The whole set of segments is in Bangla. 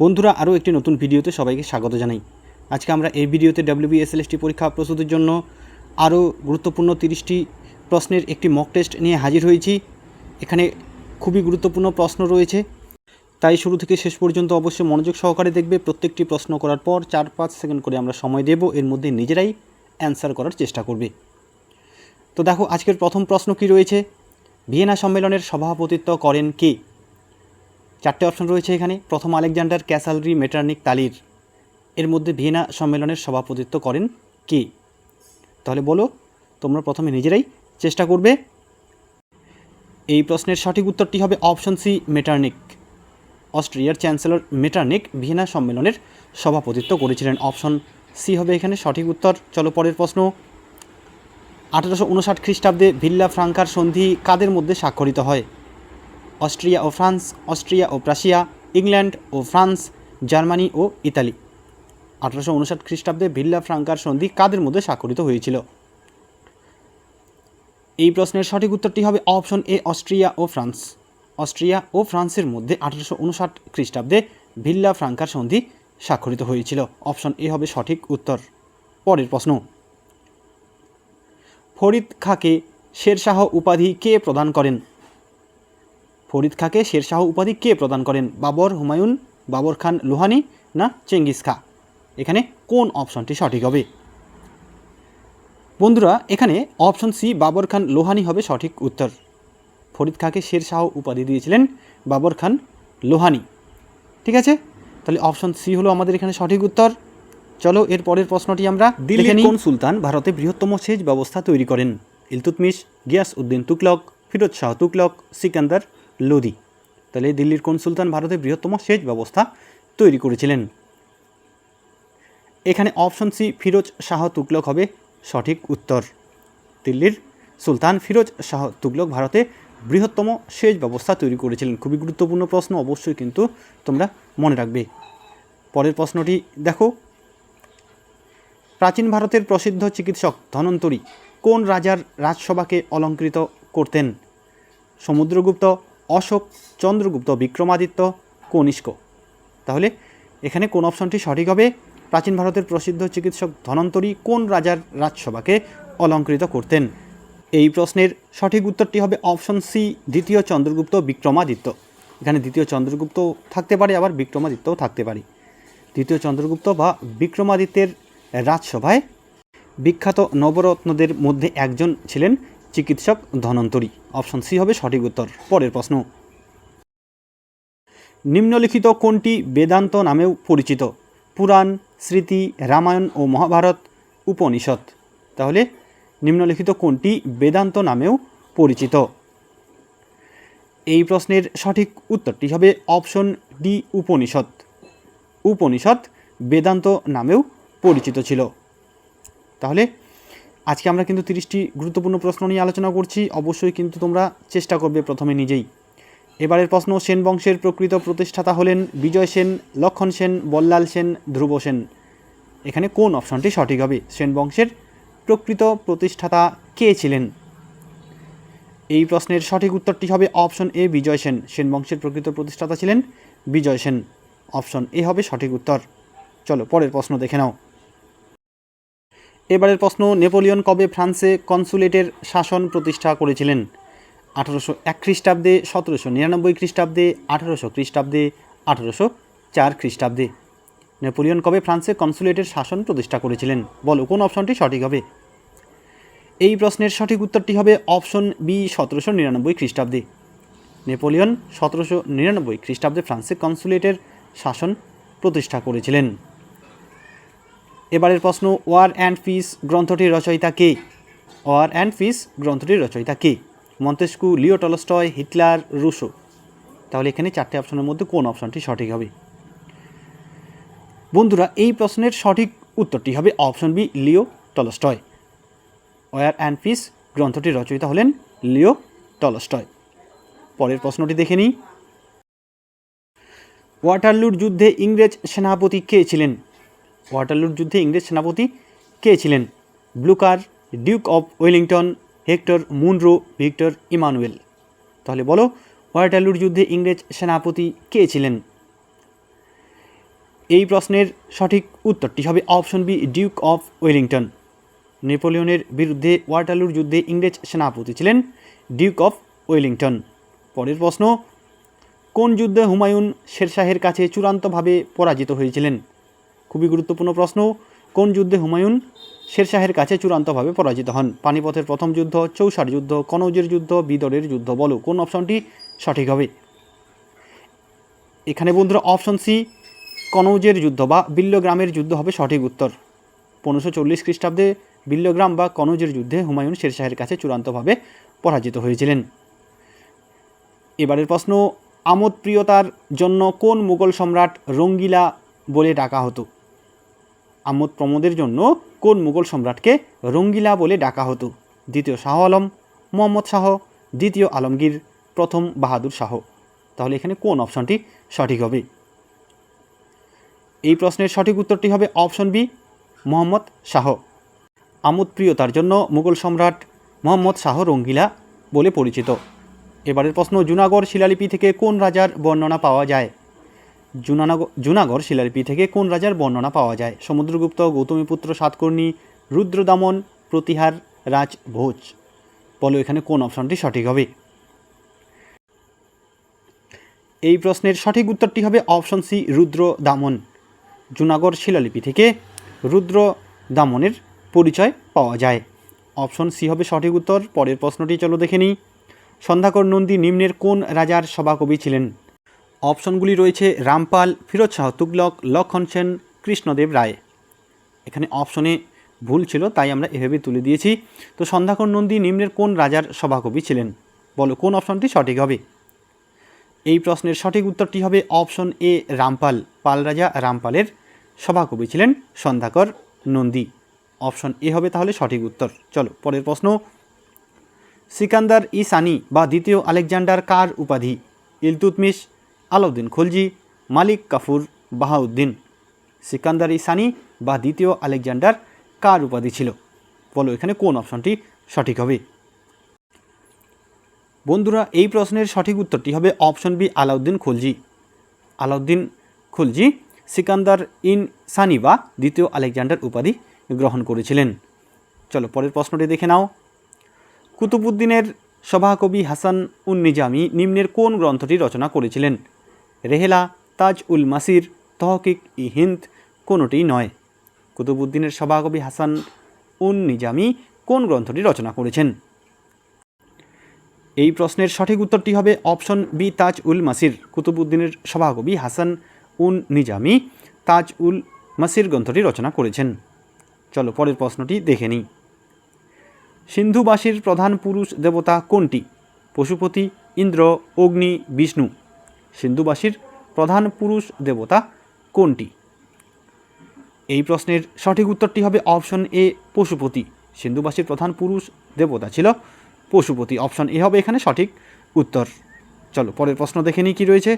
বন্ধুরা, আরও একটি নতুন ভিডিওতে সবাইকে স্বাগত জানাই। আজকে আমরা এই ভিডিওতে ডাব্লিউবিএসএলএসটি পরীক্ষা প্রস্তুতির জন্য আরও গুরুত্বপূর্ণ তিরিশটি প্রশ্নের একটি মক টেস্ট নিয়ে হাজির হয়েছি। এখানে খুবই গুরুত্বপূর্ণ প্রশ্ন রয়েছে। তাই শুরু থেকে শেষ পর্যন্ত অবশ্যই মনোযোগ সহকারে দেখবে। প্রত্যেকটি প্রশ্ন করার পর চার পাঁচ সেকেন্ড করে আমরা সময় দেব। এর মধ্যে নিজেরাই অ্যান্সার করার চেষ্টা করবে। তো দেখো, আজকের প্রথম প্রশ্ন কি রয়েছে? ভিয়েনা সম্মেলনের সভাপতিত্ব করেন কে? চারটে অপশন রয়েছে এখানে। প্রথম আলেকজান্ডার ক্যাসালরি মেটার্নিক তালির। এর মধ্যে ভিয়েনা সম্মেলনের সভাপতিত্ব করেন কে? তাহলে বলো, তোমরা প্রথমে নিজেরাই চেষ্টা করবে। এই প্রশ্নের সঠিক উত্তরটি হবে অপশন সি, মেটার্নিক। অস্ট্রিয়ার চ্যান্সেলর মেটার্নিক ভিয়েনা সম্মেলনের সভাপতিত্ব করেছিলেন। অপশন সি হবে এখানে সঠিক উত্তর। চলো পরের প্রশ্ন। আঠারোশো উনষাট খ্রিস্টাব্দে ভিল্লা ফ্রাঙ্কার সন্ধি কাদের মধ্যে স্বাক্ষরিত হয়? অস্ট্রিয়া ও ফ্রান্স, অস্ট্রিয়া ও প্রাশিয়া, ইংল্যান্ড ও ফ্রান্স, জার্মানি ও ইতালি। আঠারোশো উনষাট খ্রিস্টাব্দে ভিল্লা ফ্রাঙ্কার সন্ধি কাদের মধ্যে স্বাক্ষরিত হয়েছিল? এই প্রশ্নের সঠিক উত্তরটি হবে অপশন এ, অস্ট্রিয়া ও ফ্রান্স। অস্ট্রিয়া ও ফ্রান্সের মধ্যে আঠারোশো উনষাট খ্রিস্টাব্দে ভিল্লা ফ্রাঙ্কার সন্ধি স্বাক্ষরিত হয়েছিল। অপশন এ হবে সঠিক উত্তর। পরের প্রশ্ন। ফরিদ খাঁকে শেরশাহ উপাধি কে প্রদান করেন? ফরিদ খাঁকে শেরশাহ উপাধি কে প্রদান করেন? বাবর হুমায়ুন বাবর খান লোহানি না চেঙ্গিস খা? এখানে কোন অপশনটি সঠিক হবে? বন্ধুরা এখানে অপশন সি বাবর খান লোহানি হবে সঠিক উত্তর। ফরিদ খাঁকে শেরশাহ উপাধি দিয়েছিলেন বাবর খান লোহানি। ঠিক আছে? তাহলে অপশন সি হলো আমাদের এখানে সঠিক উত্তর। চলো এর পরের প্রশ্নটি আমরা দিল্লি কোন সুলতান ভারতে বৃহত্তম সেচ ব্যবস্থা তৈরি করেন? ইলতুতমিশ গিয়াস উদ্দিন তুকলক ফিরোজ শাহ তুকলক সিকান্দার লোদি তাহলে দিল্লির কোন সুলতান ভারতে বৃহত্তম সেচ ব্যবস্থা তৈরি করেছিলেন? এখানে অপশন সি ফিরোজ শাহ তুগলক হবে সঠিক উত্তর। দিল্লির সুলতান ফিরোজ শাহ তুগলক ভারতে বৃহত্তম সেচ ব্যবস্থা তৈরি করেছিলেন। খুবই গুরুত্বপূর্ণ প্রশ্ন, অবশ্যই কিন্তু তোমরা মনে রাখবে। পরের প্রশ্নটি দেখো। প্রাচীন ভারতের প্রসিদ্ধ চিকিৎসক ধনন্তরী কোন রাজার রাজসভাকে অলঙ্কৃত করতেন? সমুদ্রগুপ্ত অশোক চন্দ্রগুপ্ত, বিক্রমাদিত্য, কনিষ্ক। তাহলে এখানে কোন অপশনটি সঠিক হবে? প্রাচীন ভারতের প্রসিদ্ধ চিকিৎসক ধনন্তরী কোন রাজার রাজসভাকে অলঙ্কৃত করতেন? এই প্রশ্নের সঠিক উত্তরটি হবে অপশন সি, দ্বিতীয় চন্দ্রগুপ্ত, বিক্রমাদিত্য। এখানে দ্বিতীয় চন্দ্রগুপ্ত থাকতে পারে, আবার বিক্রমাদিত্যও থাকতে পারে। দ্বিতীয় চন্দ্রগুপ্ত বা বিক্রমাদিত্যের রাজসভায় বিখ্যাত নবরত্নদের মধ্যে একজন ছিলেন চিকিৎসক ধনন্তরী। অপশন সি হবে সঠিক উত্তর। পরের প্রশ্ন। নিম্নলিখিত কোনটি বেদান্ত নামেও পরিচিত? পুরাণ, স্মৃতি, রামায়ণ ও মহাভারত উপনিষদ। তাহলে নিম্নলিখিত কোনটি বেদান্ত নামেও পরিচিত? এই প্রশ্নের সঠিক উত্তরটি হবে অপশন ডি, উপনিষদ। উপনিষদ বেদান্ত নামেও পরিচিত ছিল। তাহলে আজকে আমরা কিন্তু তিরিশটি গুরুত্বপূর্ণ প্রশ্ন নিয়ে আলোচনা করছি। অবশ্যই কিন্তু তোমরা চেষ্টা করবে প্রথমে নিজেই। এবারের প্রশ্ন, সেন বংশের প্রকৃত প্রতিষ্ঠাতা হলেন বিজয় সেন, লক্ষণ সেন, বল্লাল সেন, ধ্রুব সেন। এখানে কোন অপশনটি সঠিক হবে? সেন বংশের প্রকৃত প্রতিষ্ঠাতা কে ছিলেন? এই প্রশ্নের সঠিক উত্তরটি হবে অপশন এ, বিজয় সেন। সেন বংশের প্রকৃত প্রতিষ্ঠাতা ছিলেন বিজয় সেন। অপশন এ হবে সঠিক উত্তর। চলো, পরের প্রশ্ন দেখে নাও। এবারের প্রশ্ন, নেপোলিয়ন কবে ফ্রান্সে কনসুলেটের শাসন প্রতিষ্ঠা করেছিলেন? আঠারোশো এক খ্রিস্টাব্দে সতেরোশো নিরানব্বই খ্রিস্টাব্দে আঠারোশো খ্রিস্টাব্দে আঠারোশো চার খ্রিস্টাব্দে। নেপোলিয়ন কবে ফ্রান্সে কনসুলেটের শাসন প্রতিষ্ঠা করেছিলেন? বলো, কোন অপশনটি সঠিক হবে? এই প্রশ্নের সঠিক উত্তরটি হবে অপশন বি, সতেরোশো নিরানব্বই খ্রিস্টাব্দে। নেপোলিয়ন সতেরোশো নিরানব্বই খ্রিস্টাব্দে ফ্রান্সে কনসুলেটের শাসন প্রতিষ্ঠা করেছিলেন। এবারের প্রশ্ন ওয়ার অ্যান্ড পিস গ্রন্থটির রচয়িতা কে? ওয়ার অ্যান্ড পিস গ্রন্থটির রচয়িতা কে? Montesquieu Leo Tolstoy, Hitler, Rousseau. তাহলে এখানে চারটে অপশনের মধ্যে কোন অপশনটি সঠিক হবে? বন্ধুরা, এই প্রশ্নের সঠিক উত্তরটি হবে option B, Leo Tolstoy. War and Peace গ্রন্থটির রচয়িতা হলেন লিও টলস্টয়। পরের প্রশ্নটি দেখে নিই। ওয়াটারলুর যুদ্ধে ইংরেজ সেনাপতি কে ছিলেন? ওয়াটারলুর যুদ্ধে ইংরেজ সেনাপতি কে ছিলেন? Blucher Duke of Wellington, Hector Munro, Victor Emmanuel. তাহলে বলো, ওয়াটারলুর যুদ্ধে ইংরেজ সেনাপতি কে ছিলেন? এই প্রশ্নের সঠিক উত্তরটি হবে option B, Duke of Wellington. নেপোলিয়নের বিরুদ্ধে ওয়াটারলুর যুদ্ধে ইংরেজ সেনাপতি ছিলেন ডিউক অফ ওয়েলিংটন। পরের প্রশ্ন, কোন যুদ্ধে হুমায়ুন শেরশাহের কাছে চূড়ান্তভাবে পরাজিত হয়েছিলেন? খুবই গুরুত্বপূর্ণ প্রশ্ন। কোন যুদ্ধে হুমায়ুন শেরশাহের কাছে চূড়ান্তভাবে পরাজিত হন? পানিপথের প্রথম যুদ্ধ চৌসার যুদ্ধ, কনৌজের যুদ্ধ, বিদরের যুদ্ধ, বলো, কোন অপশনটি সঠিক হবে? এখানে বন্ধুরা, অপশন সি, কনৌজের যুদ্ধ বা বিল্লগ্রামের যুদ্ধ হবে সঠিক উত্তর। পনেরোশো চল্লিশ খ্রিস্টাব্দে বিল্লগ্রাম বা কনৌজের যুদ্ধে হুমায়ুন শেরশাহের কাছে চূড়ান্তভাবে পরাজিত হয়েছিলেন। এবারের প্রশ্ন, আমোদপ্রিয়তার জন্য কোন মুঘল সম্রাট রঙ্গিলা বলে ডাকা হতো? আমোদ প্রমোদের জন্য কোন মুঘল সম্রাটকে রঙ্গিলা বলে ডাকা হতো? দ্বিতীয় শাহ আলম, মোহাম্মদ শাহ, দ্বিতীয় আলমগীর, প্রথম বাহাদুর শাহ। তাহলে এখানে কোন অপশনটি সঠিক হবে? এই প্রশ্নের সঠিক উত্তরটি হবে অপশন বি, মোহাম্মদ শাহ। আমোদ প্রিয়তার জন্য মুঘল সম্রাট মোহাম্মদ শাহ রঙ্গিলা বলে পরিচিত। এবারের প্রশ্ন জুনাগড় শিলালিপি থেকে কোন রাজার বর্ণনা পাওয়া যায়? জুনানগর জুনাগড় শিলালিপি থেকে কোন রাজার বর্ণনা পাওয়া যায়? সমুদ্রগুপ্ত, গৌতমীপুত্র, সাতকর্ণী, রুদ্রদামন, প্রতিহার রাজ ভোজ বলো এখানে কোন অপশনটি সঠিক হবে? এই প্রশ্নের সঠিক উত্তরটি হবে অপশন সি রুদ্র দামন জুনাগড় শিলালিপি থেকে রুদ্র দামনের পরিচয় পাওয়া যায়। অপশন সি হবে সঠিক উত্তর। পরের প্রশ্নটি চলো দেখে নিই। সন্ধ্যাকর নন্দী নিম্নের কোন রাজার সভাকবি ছিলেন? অপশনগুলি রয়েছে রামপাল, ফিরোজ শাহ তুগলক, লক্ষণ সেন, কৃষ্ণদেব রায়। এখানে অপশনে ভুল ছিল, তাই আমরা এভাবে তুলে দিয়েছি। তো সন্ধ্যাকর নন্দী নিম্নের কোন রাজার সভাকবি ছিলেন? বলো, কোন অপশনটি সঠিক হবে? এই প্রশ্নের সঠিক উত্তরটি হবে অপশন এ, রামপাল। পাল রাজা রামপালের সভাকবি ছিলেন সন্ধ্যাকর নন্দী। অপশন এ হবে তাহলে সঠিক উত্তর। চলো, পরের প্রশ্ন। সিকান্দার ইসানি বা দ্বিতীয় আলেকজান্ডার কার উপাধি? ইলতুতমিশ আলাউদ্দিন খলজি, মালিক কাফুর বাহাউদ্দিন। সিকান্দার ই সানি বা দ্বিতীয় আলেকজান্ডার কার উপাধি ছিল? বলো এখানে কোন অপশনটি সঠিক হবে? বন্ধুরা, এই প্রশ্নের সঠিক উত্তরটি হবে অপশন বি, আলাউদ্দিন খলজি। আলাউদ্দিন খুলজি সিকান্দার ইন সানি বা দ্বিতীয় আলেকজান্ডার উপাধি গ্রহণ করেছিলেন। চলো পরের প্রশ্নটি দেখে নাও। কুতুবুদ্দিনের সভাকবি হাসান উন নিজামি নিম্নের কোন গ্রন্থটি রচনা করেছিলেন? রেহেলা তাজ উল মাসির, তহকিক ই হিন্দ কোনোটি নয়। কুতুবুদ্দিনের সভাকবি হাসান উন নিজামি কোন গ্রন্থটি রচনা করেছেন? এই প্রশ্নের সঠিক উত্তরটি হবে অপশন বি তাজ উল মাসির কুতুবুদ্দিনের সভাকবি হাসান উন নিজামি তাজ উল মাসির গ্রন্থটি রচনা করেছেন। চলো পরের প্রশ্নটি দেখে নিই। সিন্ধুবাসীর প্রধান পুরুষ দেবতা কোনটি? পশুপতি, ইন্দ্র, অগ্নি, বিষ্ণু। সিন্ধুবাসীর প্রধান পুরুষ দেবতা কোনটি? এই প্রশ্নের সঠিক উত্তরটি হবে অপশন এ, পশুপতি। সিন্ধুবাসীর প্রধান পুরুষ দেবতা ছিল পশুপতি। অপশন এ হবে এখানে সঠিক উত্তর। চলো, পরের প্রশ্ন দেখে নিই কী রয়েছে।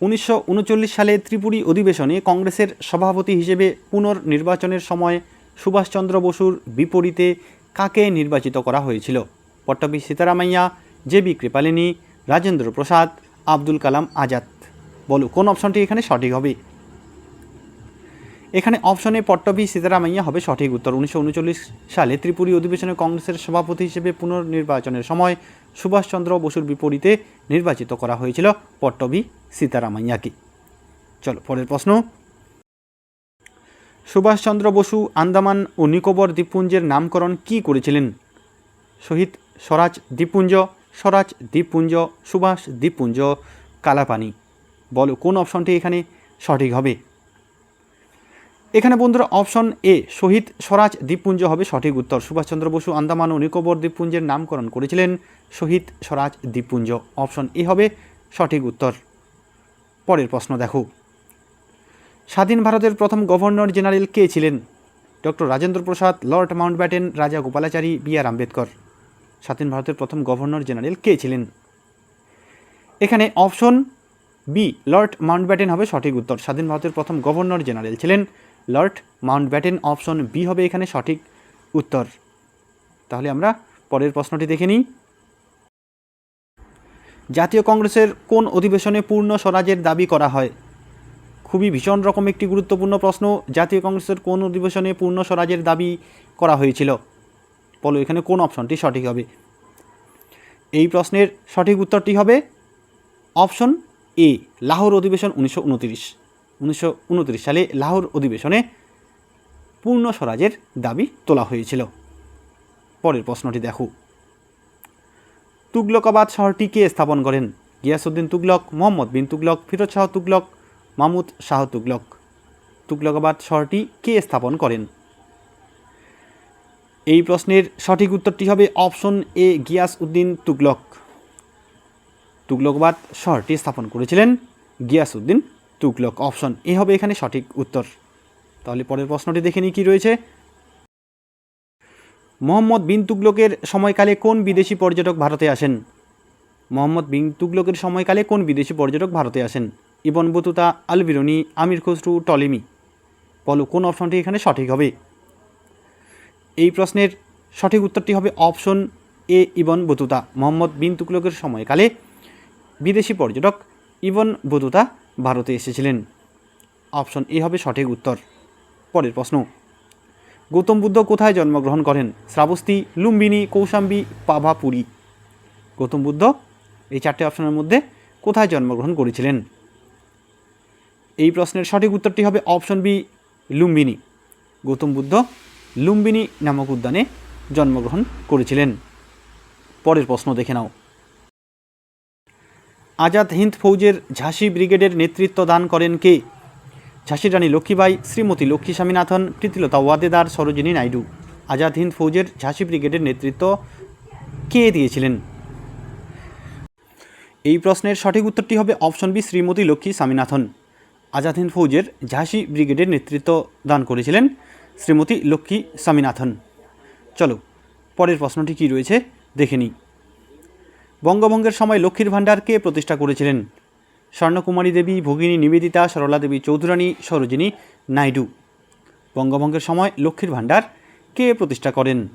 উনিশশো উনচল্লিশ সালে ত্রিপুরী অধিবেশনে কংগ্রেসের সভাপতি হিসেবে পুনর্নির্বাচনের সময় সুভাষচন্দ্র বসুর বিপরীতে কাকে নির্বাচিত করা হয়েছিল? Pattabhi Sitaramayya, J B Kripalani Rajendra Prasad, Abdul Kalam Azad. বলো কোন অপশনটি এখানে সঠিক হবে? এখানে অপশনে পট্টবী সীতারামাইয়া হবে সঠিক উত্তর। উনিশশো উনচল্লিশ সালে ত্রিপুরী অধিবেশনে কংগ্রেসের সভাপতি হিসেবে পুনর্নির্বাচনের সময় সুভাষচন্দ্র বসুর বিপরীতে নির্বাচিত করা হয়েছিল পট্টবী সীতারামাইয়াকে। চলো, পরের প্রশ্ন। সুভাষচন্দ্র বসু, আন্দামান ও নিকোবর দ্বীপপুঞ্জের নামকরণ কি করেছিলেন? শহীদ স্বরাজ দ্বীপপুঞ্জ স্বরাজ দ্বীপপুঞ্জ, সুভাষ দ্বীপপুঞ্জ, কালাপানি। বলো, কোন অপশনটি এখানে সঠিক হবে? এখানে বন্ধুরা অপশন এ, শহীদ স্বরাজ দ্বীপপুঞ্জ হবে সঠিক উত্তর। সুভাষচন্দ্র বসু, আন্দামান ও নিকোবর দ্বীপপুঞ্জের নামকরণ করেছিলেন শহীদ স্বরাজ দ্বীপপুঞ্জ। অপশন এ হবে সঠিক উত্তর। পরের প্রশ্ন দেখো। স্বাধীন ভারতের প্রথম গভর্নর জেনারেল কে ছিলেন? Doctor Rajendra Prasad, Lord Mountbatten, Raja Gopalachari, B আর আম্বেদকর। স্বাধীন ভারতের প্রথম গভর্নর জেনারেল কে ছিলেন? এখানে অপশন বি, লর্ড মাউন্টব্যাটেন হবে সঠিক উত্তর। স্বাধীন ভারতের প্রথম গভর্নর জেনারেল ছিলেন লর্ড মাউন্টব্যাটেন। অপশন বি হবে এখানে সঠিক উত্তর। তাহলে আমরা পরের প্রশ্নটি দেখে নিই। জাতীয় কংগ্রেসের কোন অধিবেশনে পূর্ণ স্বরাজের দাবি করা হয়? খুবই ভীষণ রকম একটি গুরুত্বপূর্ণ প্রশ্ন। জাতীয় কংগ্রেসের কোন অধিবেশনে পূর্ণ স্বরাজের দাবি করা হয়েছিল? বলো, এখানে কোন অপশনটি সঠিক হবে? এই প্রশ্নের সঠিক উত্তরটি হবে অপশন এ, লাহোর অধিবেশন উনিশশো উনতিরিশ। উনিশশো সালে লাহোর অধিবেশনে পূর্ণ স্বরাজের দাবি তোলা হয়েছিল। পরের প্রশ্নটি দেখো। তুগলকাবাদ শহরটি কে স্থাপন করেন? গিয়াসুদ্দিন তুগলক, মোহাম্মদ বিন তুগলক, ফিরোজ শাহ তুগলক, মামুদ শাহ তুগলক। তুগলকাবাদ শহরটি কে স্থাপন করেন? এই প্রশ্নের সঠিক উত্তরটি হবে অপশন এ, গিয়াস উদ্দিন তুগলক। তুগলকবাদ শহরটি স্থাপন করেছিলেন গিয়াস উদ্দিন তুগলক। অপশন এ হবে এখানে সঠিক উত্তর। তাহলে পরের প্রশ্নটি দেখে নিই কী রয়েছে। মোহাম্মদ বিন তুগলকের সময়কালে কোন বিদেশি পর্যটক ভারতে আসেন? মোহাম্মদ বিন তুগলকের সময়কালে কোন বিদেশি পর্যটক ভারতে আসেন? Ibn Battuta Al Biruni Amir Khusrau, Ptolemy. বলো কোন অপশনটি এখানে সঠিক হবে? এই প্রশ্নের সঠিক উত্তরটি হবে option A, Ibn Battuta. Mohammad bin তুকলকের সময়কালে বিদেশি পর্যটক ইবন বতুতা ভারতে এসেছিলেন। অপশন এ হবে সঠিক উত্তর। পরের প্রশ্ন, গৌতম বুদ্ধ কোথায় জন্মগ্রহণ করেন? শ্রাবস্তি, লুম্বিনী, কৌশাম্বী পাভাপুরী গৌতম বুদ্ধ এই চারটে অপশনের মধ্যে কোথায় জন্মগ্রহণ করেছিলেন? এই প্রশ্নের সঠিক উত্তরটি হবে অপশন বি, লুম্বিনী। গৌতম বুদ্ধ লুম্বিনী নামক উদ্যানে জন্মগ্রহণ করেছিলেন। পরের প্রশ্ন দেখে নাও। আজাদ হিন্দ ফৌজের ঝাঁসি ব্রিগেডের নেতৃত্ব দান করেন কে? ঝাঁসির রানী লক্ষ্মীবাই, শ্রীমতী লক্ষ্মী স্বামীনাথন, প্রীতিলতা ওয়াদেদার, সরোজিনী নাইডু। আজাদ হিন্দ ফৌজের ঝাঁসি ব্রিগেডের নেতৃত্ব কে দিয়েছিলেন? এই প্রশ্নের সঠিক উত্তরটি হবে অপশন বি, শ্রীমতী লক্ষ্মী স্বামীনাথন। আজাদ হিন্দ ফৌজের ঝাঁসি ব্রিগেডের নেতৃত্ব দান করেছিলেন শ্রীমতী লক্ষ্মী স্বামীনাথন। চলো, পরের প্রশ্নটি কী রয়েছে দেখে নিই। বঙ্গভঙ্গের সময় লক্ষ্মীর ভাণ্ডার কে প্রতিষ্ঠা করেছিলেন? স্বর্ণকুমারী দেবী, ভগিনী নিবেদিতা, সরলা দেবী চৌধুরানী, সরোজিনী নাইডু। বঙ্গভঙ্গের সময় লক্ষ্মীর ভাণ্ডার কে প্রতিষ্ঠা করেন?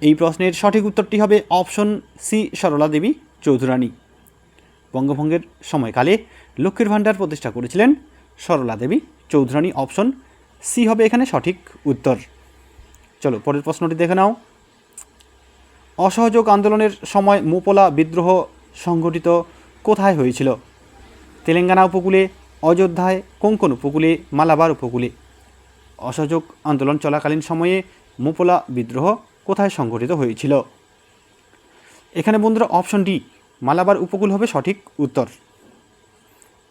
এই প্রশ্নের সঠিক উত্তরটি হবে অপশন সি, সরলা দেবী চৌধুরানী। বঙ্গভঙ্গের সময়কালে লক্ষ্মীর ভাণ্ডার প্রতিষ্ঠা করেছিলেন সরলা দেবী চৌধুরানী, অপশন সি হবে এখানে সঠিক উত্তর। চলো, পরের প্রশ্নটি দেখে নাও। অসহযোগ আন্দোলনের সময় মোপলা বিদ্রোহ সংঘটিত কোথায় হয়েছিল? তেলেঙ্গানা উপকূলে, অযোধ্যায় কোঙ্কন উপকূলে, মালাবার উপকূলে? অসহযোগ আন্দোলন চলাকালীন সময়ে মোপলা বিদ্রোহ কোথায় সংঘটিত হয়েছিল? এখানে বন্ধুরা অপশন ডি মালাবার উপকূল হবে সঠিক উত্তর।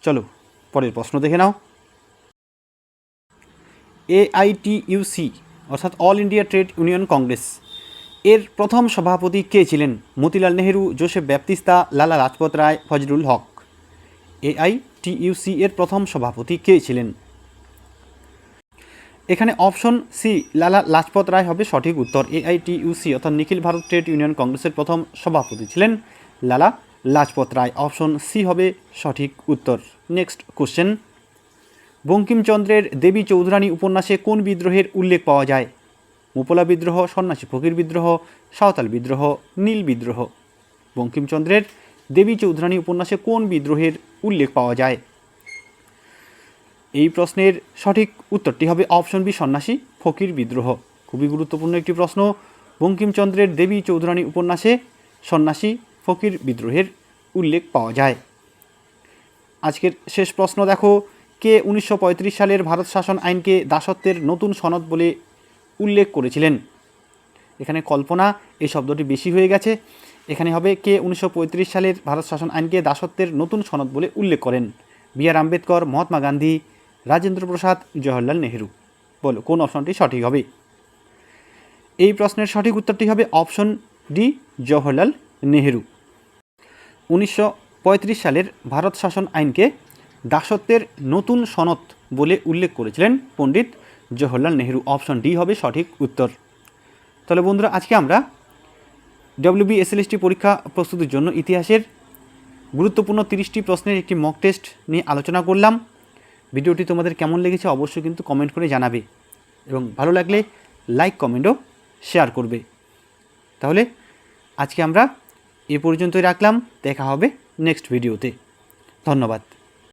চলো, পরের প্রশ্ন দেখে নাও। এআইটিইউসি, অর্থাৎ all India trade union Congress. এর প্রথম সভাপতি কে ছিলেন? মতিলাল নেহেরু, জোসেফ ব্যাপ্তিস্তা, লালা লাজপত রায় ফজরুল হক। এআইটিইউসি এর প্রথম সভাপতি কে ছিলেন? এখানে অপশন সি, লালা লাজপত রায় হবে সঠিক উত্তর। এআইটিইউসি, অর্থাৎ নিখিল ভারত ট্রেড ইউনিয়ন কংগ্রেসের প্রথম সভাপতি ছিলেন লালা লাজপত রায়। অপশন সি হবে সঠিক উত্তর। Next question. বঙ্কিমচন্দ্রের দেবী চৌধুরানী উপন্যাসে কোন বিদ্রোহের উল্লেখ পাওয়া যায়? মোপলা বিদ্রোহ, সন্ন্যাসী ফকির বিদ্রোহ, সাঁওতাল বিদ্রোহ, নীল বিদ্রোহ। বঙ্কিমচন্দ্রের দেবী চৌধুরানী উপন্যাসে কোন বিদ্রোহের উল্লেখ পাওয়া যায়? এই প্রশ্নের সঠিক উত্তরটি হবে অপশন বি, সন্ন্যাসী ফকির বিদ্রোহ। খুবই গুরুত্বপূর্ণ একটি প্রশ্ন। বঙ্কিমচন্দ্রের দেবী চৌধুরানী উপন্যাসে সন্ন্যাসী ফকির বিদ্রোহের উল্লেখ পাওয়া যায়। আজকের শেষ প্রশ্ন দেখো। কে উনিশশো পঁয়ত্রিশ সালের ভারত শাসন আইনকে দাসত্বের নতুন সনদ বলে উল্লেখ করেছিলেন। এখানে কল্পনা, এই শব্দটি বেশি হয়ে গেছে। এখানে হবে কে উনিশশো পঁয়ত্রিশ সালের ভারত শাসন আইনকে দাসত্বের নতুন সনদ বলে উল্লেখ করেন। B R Ambedkar, Mahatma Gandhi, Rajendra Prasad, Jawaharlal Nehru. বলো, কোন অপশনটি সঠিক হবে? এই প্রশ্নের সঠিক উত্তরটি হবে অপশন ডি, জওহরলাল নেহেরু। উনিশশো পঁয়ত্রিশ সালের ভারত শাসন আইনকে দাসত্বের নতুন সনদ বলে উল্লেখ করেছিলেন পণ্ডিত জওহরলাল নেহরু। অপশন ডি হবে সঠিক উত্তর। তাহলে বন্ধুরা, আজকে আমরা ডব্লিউবি এসএলএসটি পরীক্ষা প্রস্তুতির জন্য ইতিহাসের গুরুত্বপূর্ণ তিরিশটি প্রশ্নের একটি মক টেস্ট নিয়ে আলোচনা করলাম। ভিডিওটি তোমাদের কেমন লেগেছে অবশ্যই কিন্তু কমেন্ট করে জানাবে এবং ভালো লাগলে লাইক কমেন্টও শেয়ার করবে। তাহলে আজকে আমরা এ পর্যন্তই রাখলাম। দেখা হবে নেক্সট ভিডিওতে ধন্যবাদ।